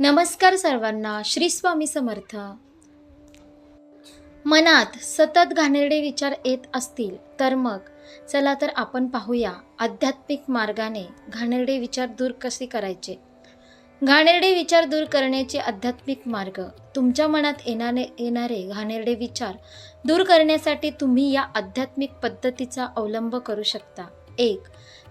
नमस्कार सर्वांना श्री स्वामी समर्थ. मनात सतत घाणेरडे विचार येत असतील तर मग चला तर आपण पाहूया आध्यात्मिक मार्गाने घाणेरडे विचार दूर कसे करायचे. घाणेरडे विचार दूर करण्याचे आध्यात्मिक मार्ग तुमच्या मनात येणारे येणारे घाणेरडे विचार दूर करण्यासाठी तुम्ही या आध्यात्मिक पद्धतीचा अवलंब करू शकता. एक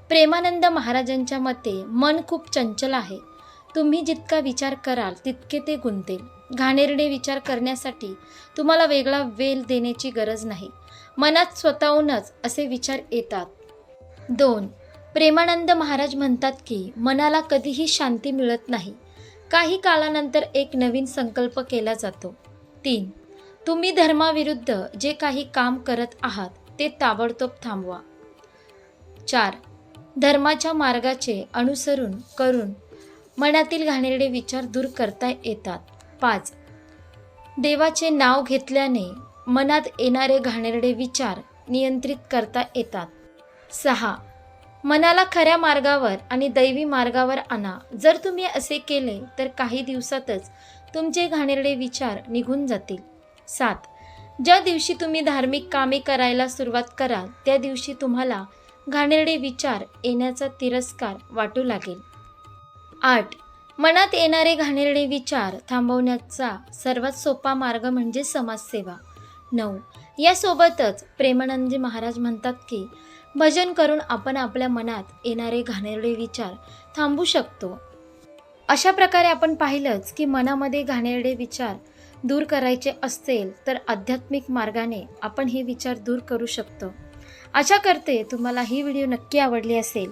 प्रेमानंद महाराजांच्या मते मन खूप चंचल आहे. तुम्ही जितका विचार कराल तितके ते गुंतेल घाणेरडे विचार करण्यासाठी तुम्हाला वेगळा वेल देण्याची गरज नाही. मनात स्वतःहूनच असे विचार येतात. दोन प्रेमानंद महाराज म्हणतात की मनाला कधीही शांती मिळत नाही. काही काळानंतर एक नवीन संकल्प केला जातो. तीन तुम्ही धर्माविरुद्ध जे काही काम करत आहात ते ताबडतोब थांबवा. चार धर्माच्या मार्गाचे अनुसरून करून मनातील घाणेरडे विचार दूर करता येतात. पाच. देवाचे नाव घेतल्याने मनात येणारे घाणेरडे विचार नियंत्रित करता येतात. सहा. मनाला खऱ्या मार्गावर आणि दैवी मार्गावर आणा. जर तुम्ही असे केले तर काही दिवसातच तुमचे घाणेरडे विचार निघून जातील. सात. ज्या दिवशी तुम्ही धार्मिक कामे करायला सुरुवात कराल त्या दिवशी तुम्हाला घाणेरडे विचार येण्याचा तिरस्कार वाटू लागेल. आठ. मनात येणारे घाणेरडे विचार थांबवण्याचा सर्वात सोपा मार्ग म्हणजे समाजसेवा. नऊ. यासोबतच प्रेमानंदजी महाराज म्हणतात की भजन करून आपण आपल्या मनात येणारे घाणेरडे विचार थांबू शकतो. अशा प्रकारे आपण पाहिलंच की मनामध्ये घाणेरडे विचार दूर करायचे असतील तर आध्यात्मिक मार्गाने आपण हे विचार दूर करू शकतो. आशा करते तुम्हाला ही व्हिडिओ नक्की आवडली असेल